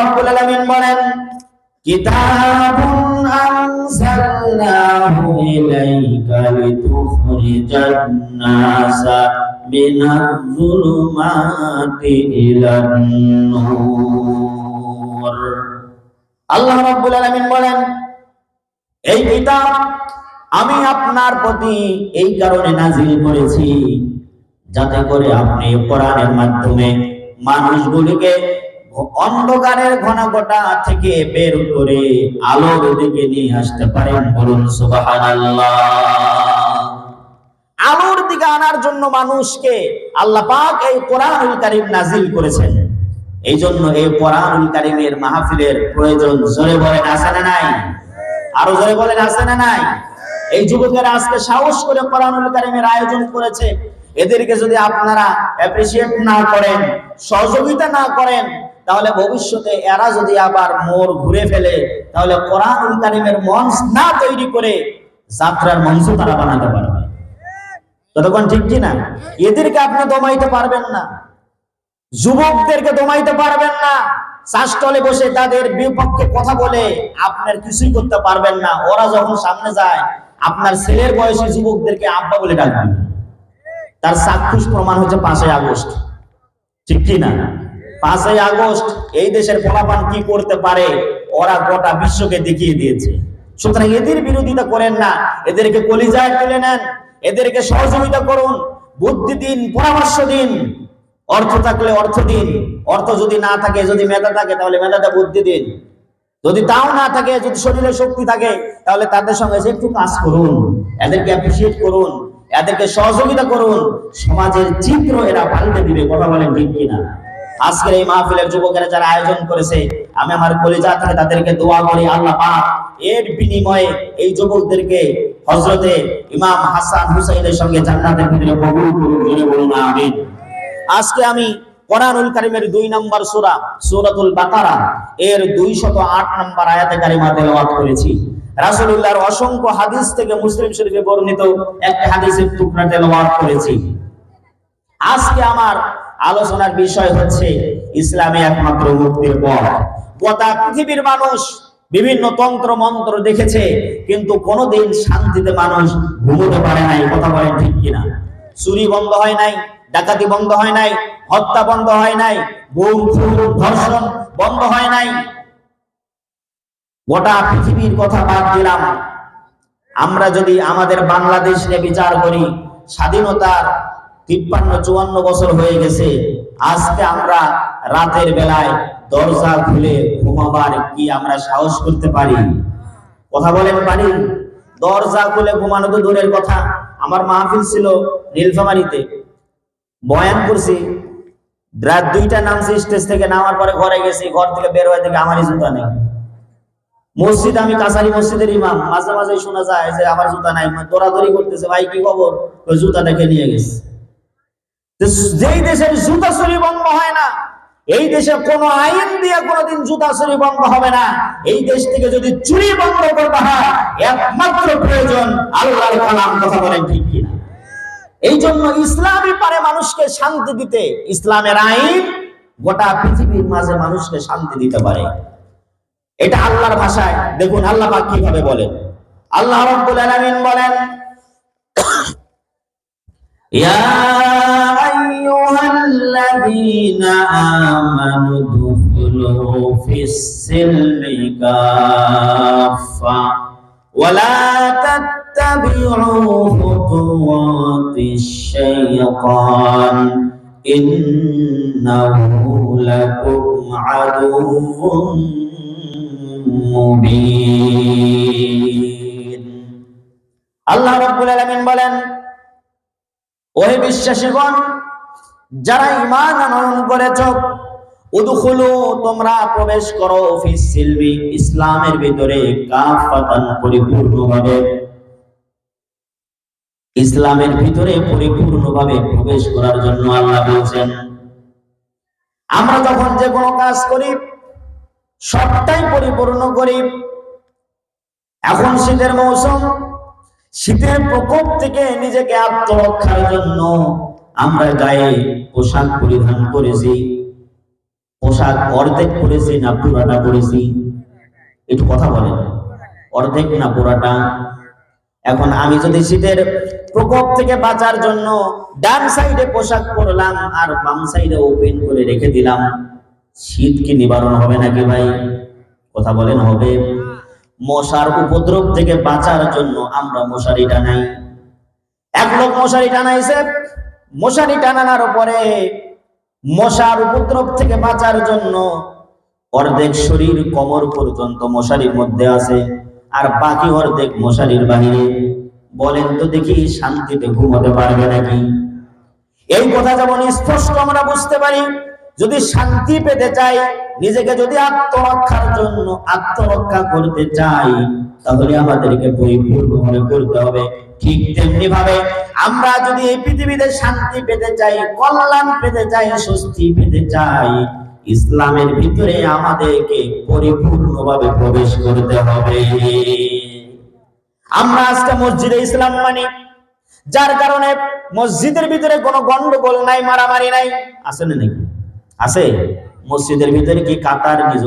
রাব্বুল আলামিন বলেন, কিতাবুন আনজালনাহু ইলাইকা যুলুমাতি ইলান নূর। আল্লাহ রাব্বুল আলামিন বলেন, এই কিতাব আমি আপনার প্রতি এই কারণে নাজিল করেছি, যাতে করে আপনি কোরআনের মাধ্যমে মানুষগুলিকে অন্ধকারের ঘনঘটা থেকে বের করে আলোর দিকে নিয়ে আসতে পারেন বলুন আলোর দিকে আনার জন্য মানুষকে আল্লাহ পাক এই কোরআনুল কারীম নাজিল করেছেন। এই জন্য এই কোরআনুল কারীমের মাহফিলের প্রয়োজন জোরে বলেন, আছে না নাই? আরও জোরে বলেন, আছে না নাই? এই যুবকেরা আজকে সাহস করে কোরআনুল কারীমের আয়োজন করেছে। এদেরকে যদি আপনারা অ্যাপ্রিসিয়েট না করেন, সহযোগিতা না করেন, তাহলে ভবিষ্যতে এরা যদি আবার মোর ঘুরে ফেলে, তাহলে কোরআনুল কারীমের মঞ্চ না তৈরি করে যাত্রার মঞ্চ তারা বানাতে পারবে। ততক্ষণ ঠিক কি না? এদেরকে আপনি দমাইতে পারবেন না। যুবকদেরকে দমাইতে পারবেন না। চাষটলে বসে তাদের বিপক্ষে কথা বলে আপনার কিছুই করতে পারবেন না। ওরা যখন সামনে যায়, আপনার ছেলের বয়সী যুবকদেরকে আব্বা বলে ডাকবেন। তার সাক্ষুষ প্রমাণ হচ্ছে পাঁচই আগস্ট। ঠিক কি না? পাঁচই আগস্ট, এই দেশের ফলাফান কি করতে পারে, ওরা গোটা বিশ্বকে দেখিয়ে দিয়েছে। সুতরাং এদের বিরোধিতা করেন না, এদেরকে কলিজায় তুলে নেন, এদেরকে সহযোগিতা করুন। বুদ্ধি দিন, পরামর্শ দিন, অর্থ থাকলে অর্থ দিন, অর্থ যদি না থাকে, যদি মেধা থাকে, তাহলে মেধাটা বুদ্ধি দিন। যদি তাও না থাকে, যদি শরীরে শক্তি থাকে, তাহলে তাদের সঙ্গে একটু কাজ করুন, এদেরকে অ্যাপ্রিসিয়েট করুন। এদেরকে সহযোগিতা করুন। সমাজের চিত্র এরা পাল্টে দিবে, কথা বলেন ঠিক কিনা? আজকের এই মাহফিলের যুবকেরা যারা আয়োজন করেছে, আমি আমার কলিজা থেকে তাদেরকে দোয়া করি, আল্লাহ পাক এর বিনিময়ে এই যুবকদেরকে হযরতে ইমাম হাসান হুসাইনের সঙ্গে জান্নাতের ভিতরে কবুল করুন, জোরে বলুন, আমিন। আজকে আমি কোরআনুল কারিমের দুই নম্বর সূরা, সূরাতুল বাকারা, এর 208 নম্বর আয়াতে কারিমা তেলাওয়াত করেছি। রাসূলুল্লাহর অসংখ্য হাদিস থেকে মুসলিম শরীফে বর্ণিত একটা হাদিসের টুকরা তেলাওয়াত করেছি। আজকে আমার আলোচনার বিষয় হচ্ছে ইসলামে একমাত্র মুক্তির পথ। গোটা পৃথিবীর মানুষ বিভিন্ন তন্ত্র মন্ত্র দেখেছে, কিন্তু কোনোদিন শান্তিতে মানুষ ঘুমোতে পারে নাই, কথা বলেন ঠিক কিনা? চুরি বন্ধ হয় নাই, ডাকাতি বন্ধ হয় নাই, হত্যা বন্ধ হয় নাই গুম ধর্ষণ বন্ধ হয় নাই গোটা পৃথিবীর কথা বাদ দিলাম। আমরা যদি আমাদের বাংলাদেশ নিয়ে বিচার করি স্বাধীনতার তিপ্পান্ন, চুয়ান্ন বছর হয়ে গেছে। আজকে আমরা রাতের বেলায় দরজা খুলে ঘুমাবার কি আমরা সাহস করতে পারি? কথা বলেন পারি দরজা খুলে ঘুমানো তো দূরের কথা। আমার মাহফিল ছিল নীলফামারিতে। বয়ান করছি। রাত দুইটা নামছি, স্টেজ থেকে নামার পরে ঘরে গেছি, ঘর থেকে বের হয়ে থেকে আমারই জুতা নেই। মসজিদ আমি কাছারি মসজিদের ইমাম, মাঝে মাঝে শোনা যায় যে আমার জুতা নাই দৌড়াদৌড়ি করতেছে, ভাই কি খবর? ওই জুতা দেখে নিয়ে গেছে। যেই দেশের জুতা চুরি বন্ধ হয় না, এই দেশে কোন আইন দিয়ে কোনোদিন জুতা চুরি বন্ধ হবে না। এই দেশ থেকে যদি চুরি বন্ধ করতে হয়, একমাত্র প্রয়োজন আল্লাহর কালাম, কথা বলেন ঠিক কিনা? এই জন্য ইসলামই পারে মানুষকে শান্তি দিতে, ইসলামের আইন গোটা পৃথিবীর মাঝে মানুষকে শান্তি দিতে পারে। এটা আল্লাহর ভাষায়। দেখুন, আল্লাহ পাক কীভাবে বলেন? আল্লাহ রাব্বুল আলামিন বলেন, ইয়া আইয়ুহাল্লাযীনা আমানু দুখুলু ফিস-সিলমি কাফা ওয়ালা তাত্তাবি'ু খুতুওয়াতিশ শাইতান, ইন্নাহু লাকুম আদুউম মুবিন আল্লাহ রাব্বুল আলামিন বলেন, ওহে বিশ্বাসীগণ, যারা ঈমান আনয়ন করেছ, উদখুলু, তোমরা প্রবেশ করো ফিস সিলমি ইসলামের ভিতরে কাফাতান পরিপূর্ণভাবে। ইসলামের ভিতরে পরিপূর্ণভাবে প্রবেশ করার জন্য আল্লাহ বলছেন, আমরা যখন যে কোনো কাজ করি সবটাই পরিপূর্ণ করি এখন শীতের মৌসুম, শীতের প্রকোপ থেকে নিজেকে আত্মরক্ষার জন্য আমরা গায়ে পোশাক পরিধান করেছি। পোশাক অর্ধেক পরেছি না পুরাটা পরেছি? একটু কথা বলেন। অর্ধেক না পুরাটা? এখন আমি যদি শীতের প্রকোপ থেকে বাঁচার জন্য ডান সাইডে পোশাক পরলাম আর বাম সাইডে ওপেন করে রেখে দিলাম শীত কি নিবারণ হবে নাকি ভাই? কথা বলেন, হবে। মশার উপদ্রব থেকে বাঁচার জন্য আমরা মশারি টানাই। এক লোক মশারি টানাইছে, মশারি টানানোর পরে মশার উপদ্রব থেকে বাঁচার জন্য অর্ধেক শরীর কোমর পর্যন্ত মশারির মধ্যে আছে, আর বাকি অর্ধেক মশারির বাহিরে। বলেন তো দেখি শান্তিতে ঘুমোতে পারবে নাকি? এই কথা যেমন স্পষ্ট আমরা বুঝতে পারি যদি শান্তি পেতে চাই, নিজেকে যদি আত্মরক্ষার জন্য আত্মরক্ষা করতে চাই, তাহলে আমাদেরকে পরিপূর্ণভাবে করতে হবে। ঠিক তেমনি ভাবে আমরা যদি এই পৃথিবীতে শান্তি পেতে চাই, কল্যাণ পেতে চাই, স্বস্তি পেতে চাই, ইসলামের ভিতরে আমাদেরকে পরিপূর্ণভাবে প্রবেশ করতে হবে। আমরা আজকে মসজিদে ইসলাম মানি, যার কারণে মসজিদের ভিতরে কোনো গন্ডগোল নাই, মারামারি নাই আসলে নাকি? আছে? মসজিদের ভিতরে কি কাতার নিজ